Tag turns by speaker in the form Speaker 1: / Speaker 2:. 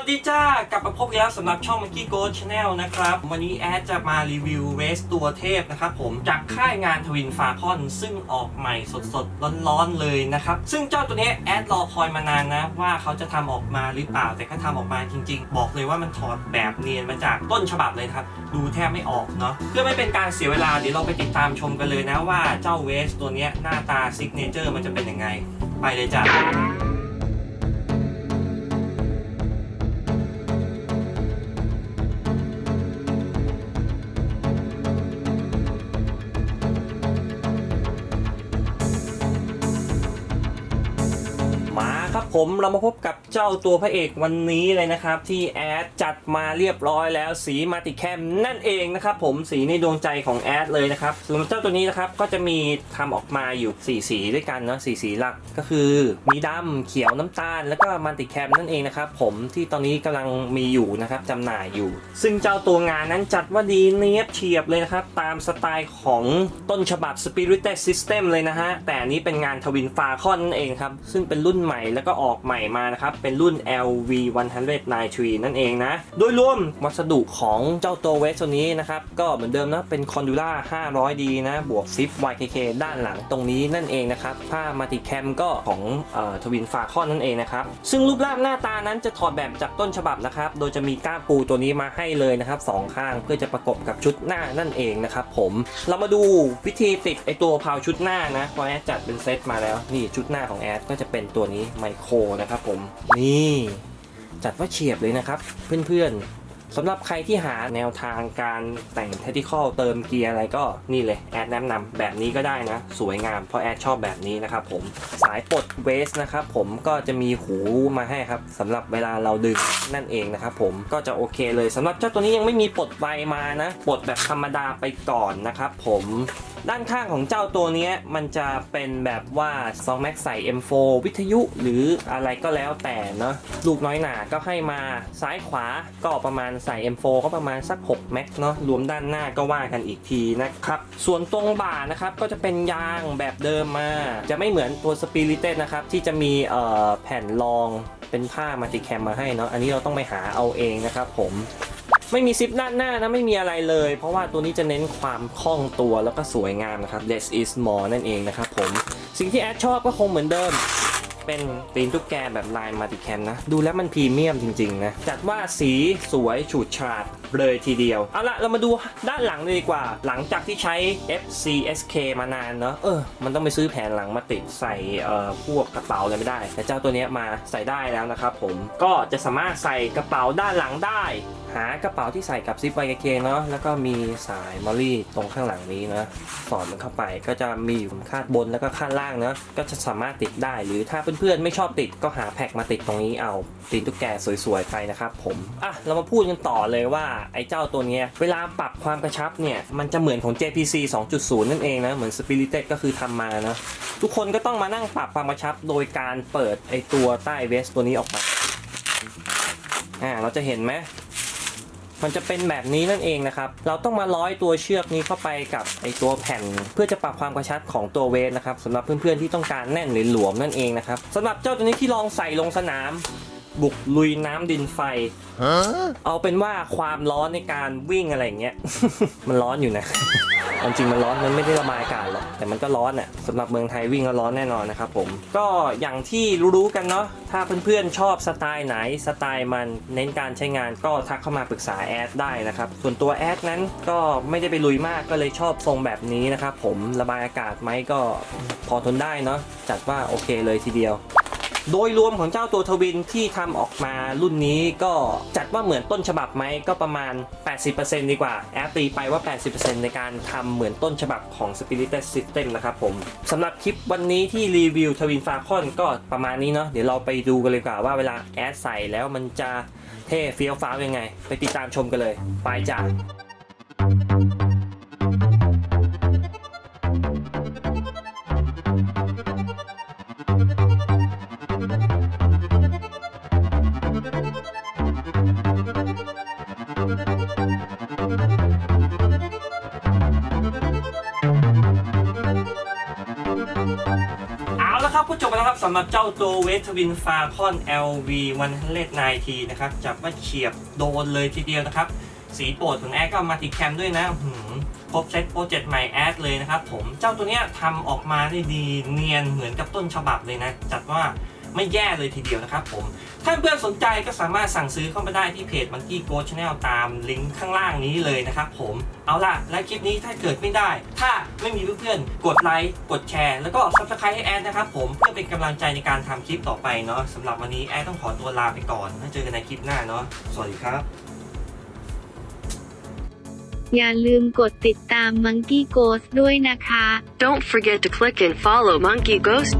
Speaker 1: วัสดีจ้ากลับมาพบกันแล้วสำหรับช่อง Monkey Go Channel นะครับ วันนี้แอดจะมารีวิวเวสตัวเทพนะครับผมจากค่ายงานทวินฟาคอน ซึ่งออกใหม่สดๆ ร้อนๆ เลยนะครับ ซึ่งเจ้าตัวนี้แอดรอคอยมานานนะ ว่าเขาจะทำออกมาหรือเปล่า แต่ก็ทำออกมาจริง ๆ บอกเลยว่ามันถอดแบบเนียนมาจากต้นฉบับเลยครับ ดูแทบไม่ออกเนาะเพื่อไม่เป็นการเสียเวลาเดี๋ยวเราไปติดตามชมกันเลยนะว่าเจ้าเวสตัวนี้หน้าตาซิกเนเจอร์มันจะเป็นยังไงไปเลยจ้า ผมเรามาพบกับเจ้าตัวพระเอกวันนี้เลยนะครับ ที่แอดจัดมาเรียบร้อยแล้วสีมาติแคมนั่นเองนะครับผมสีในดวงใจของแอดเลยนะครับส่วนเจ้าตัวนี้นะครับก็จะมีทำออกมาอยู่ 4 สีด้วยกันเนาะสีสีหลักก็คือมีดำเขียวน้ำตาล แล้วก็มันติแคมนั่นเองนะครับผมที่ตอนนี้กำลังมีอยู่นะครับจำหน่ายอยู่ ซึ่งเจ้าตัวงานนั้นจัดว่าดีเนียบเฉียบเลยนะครับตามสไตล์ของต้นฉบับ Spirited System เลยนะฮะแต่นนี้เป็นงานทวินฟาคอนนั่นเองครับซึ่งเป็นรุ่นใหม่แล้วก็ออกอกใหม่มานะครับ เป็นรุ่น LV 193นั่นเองนะ โดยรวมวัสดุของเจ้าตัวเวสตัวนี้นะครับ ก็เหมือนเดิมนะ เป็นคอนดูล่า 500D นะ บวกซิป YKK ด้านหลังตรงนี้นั่นเองนะครับ ผ้ามัติแคมก็ของทวินฟาคอนนั่นเองนะครับ ซึ่งรูปร่างหน้าตานั้นจะถอดแบบจากต้นฉบับนะครับ โดยจะมีก้ามปูตัวนี้มาให้เลยนะครับสองข้างเพื่อจะประกบกับชุดหน้านั่นเองนะครับผมเรามาดูวิธีติดไอตัวพาวชุดหน้านะเพราะแอดจัดเป็นเซตมาแล้วนี่ชุดหน้าของแอดก็จะเป็นตัวนี้ไมโครนะครับผมนี่จัดว่าเฉียบเลยนะครับเพื่อนๆสำหรับใครที่หาแนวทางการแต่ง tactical เติมเกียร์อะไรก็นี่เลยแอดแนะนำแบบนี้ก็ได้นะ สวยงามเพราะแอดชอบแบบนี้นะครับผมสายปลดเวสนะครับผมก็จะมีหูมาให้ครับสำหรับเวลาเราดึงนั่นเองนะครับผมก็จะโอเคเลยสำหรับเจ้าตัวนี้ยังไม่มีปลดไวมานะปลดแบบธรรมดาไปก่อนนะครับผม ด้านข้างของเจ้าตัวนี้มันจะเป็นแบบว่าซองแม็กใส่ M4 วิทยุหรืออะไรก็แล้วแต่เนาะลูกน้อยหนาก็ให้มาซ้ายขวาก็ประมาณใส่ M4 ก็ประมาณสัก6แม็กเนาะรวมด้านหน้าก็ว่ากันอีกทีนะครับส่วนตรงบ่านะครับก็จะเป็นยางแบบเดิมมา จะไม่เหมือนตัว Spirited นะครับที่จะมีแผ่นรองเป็นผ้ามัลติแคมมาให้เนาะอันนี้เราต้องไปหาเอาเองนะครับผม ไม่มีซิปด้านหน้านะไม่มีอะไรเลย เพราะว่าตัวนี้จะเน้นความคล่องตัวแล้วก็สวยงามนะครับ less is more นั่นเองนะครับผมสิ่งที่แอดชอบก็คงเหมือนเดิม เป็นตีนตุ๊กแกแบบลายมัลติแคมนะ ดูแล้วมันพรีเมียมจริง ๆ นะ จัดว่าสีสวยฉูดฉาดเลยทีเดียว เอาละเรามาดูด้านหลังเลยดีกว่า หลังจากที่ใช้ FCSK มานานเนาะเออ มันต้องไปซื้อแผนหลังมาติดใส่เอ่อพวกกระเป๋าอะไรไม่ได้ แต่เจ้าตัวนี้มาใส่ได้แล้วนะครับผมก็จะสามารถใส่กระเป๋าด้านหลังได้ หากระเป๋าที่ใส่กับซิปไวเคเนาะแล้วก็มีสายมอลลี่ตรงข้างหลังนี้นะสอดมันเข้าไปก็จะมีอยู่คาดบนแล้วก็คาดล่างเนาะก็จะสามารถติดได้หรือถ้าเพื่อนๆไม่ชอบติดก็หาแพ็กมาติดตรงนี้เอาตีนตุ๊กแกสวยๆไปนะครับผมอะเรามาพูดกันต่อเลยว่าไอ้เจ้าตัวนี้เวลาปรับความกระชับเนี่ยมันจะเหมือนของ JPC 2.0 นั่นเองนะเหมือน Spirited ก็คือทำมานะทุกคนก็ต้องมานั่งปรับความกระชับโดยการเปิดไอ้ตัวใต้เวสตัวนี้ออกมาอ่าเราจะเห็นไหม มันจะเป็นแบบนี้นั่นเองนะครับ เราต้องมาร้อยตัวเชือกนี้เข้าไปกับไอตัวแผ่น เพื่อจะปรับความกระชับของตัวเวทนะครับสำหรับเพื่อนๆที่ต้องการแน่นหรือหลวมนั่นเองนะครับสำหรับเจ้าตัวนี้ที่ลองใส่ลงสนาม บุกลุยน้ำดินไฟ เอาเป็นว่าความร้อนในการวิ่งอะไรอย่างเงี้ย มันร้อนอยู่นะ ความจริงมันร้อนมันไม่ได้ระบายอากาศหรอกแต่มันก็ร้อนอะสำหรับเมืองไทยวิ่งก็ร้อนแน่นอนนะครับผมก็อย่างที่รู้ๆกันเนาะถ้าเพื่อนๆชอบสไตล์ไหนสไตล์มันเน้นการใช้งานก็ทักเข้ามาปรึกษาแอดได้นะครับส่วนตัวแอดนั้นก็ไม่ได้ไปลุยมากก็เลยชอบทรงแบบนี้นะครับผมระบายอากาศไหมก็พอทนได้เนาะจัดว่าโอเคเลยทีเดียว โดยรวมของเจ้าตัวทวินที่ทำออกมารุ่นนี้ก็จัดว่าเหมือนต้นฉบับไหมก็ประมาณ 80%ดีกว่า แอปตีไปว่า 80%ในการทำเหมือนต้นฉบับของ Spirit System นะครับผมสำหรับคลิปวันนี้ที่รีวิวทวินฟาคอนก็ประมาณนี้เนาะเดี๋ยวเราไปดูกันเลยกว่าว่าเวลาแอดใส่แล้วมันจะเท่เฟี้ยวฟ้าวยังไง ไปติดตามชมกันเลย ไปจ้า ก็จบไปแล้วครับสำหรับเจ้าตัวเวทวินฟาคอน LV 190นะครับจับว่าเฉียบโดนเลยทีเดียวนะครับ สีโปรดของแอดก็มาติดแคมด้วยนะครบเซตโปรเจกต์ใหม่แอดเลยนะครับผมเจ้าตัวเนี้ยทำออกมาได้ดีเนียนเหมือนกับต้นฉบับเลยนะ จัดว่า ไม่แย่เลยทีเดียวนะครับผมถ้าเพื่อนสนใจก็สามารถสั่งซื้อเข้ามาได้ที่เพจ Monkey Go Channel ตามลิงก์ข้างล่างนี้เลยนะครับผมเอาล่ะ และคลิปนี้ถ้าเกิดไม่ได้ ถ้าไม่มีเพื่อนๆกดไลค์กดแชร์ แล้วก็ Subscribe ให้แอดนะครับผมเพื่อเป็นกำลังใจในการทำคลิปต่อไปเนาะสำหรับวันนี้แอดต้องขอตัวลาไปก่อนแล้วเจอกันในคลิปหน้าเนาะสวัสดีครับ
Speaker 2: อย่าลืมกดติดตาม Monkey Ghost ด้วยนะคะ
Speaker 3: Don't forget to click and follow Monkey Ghost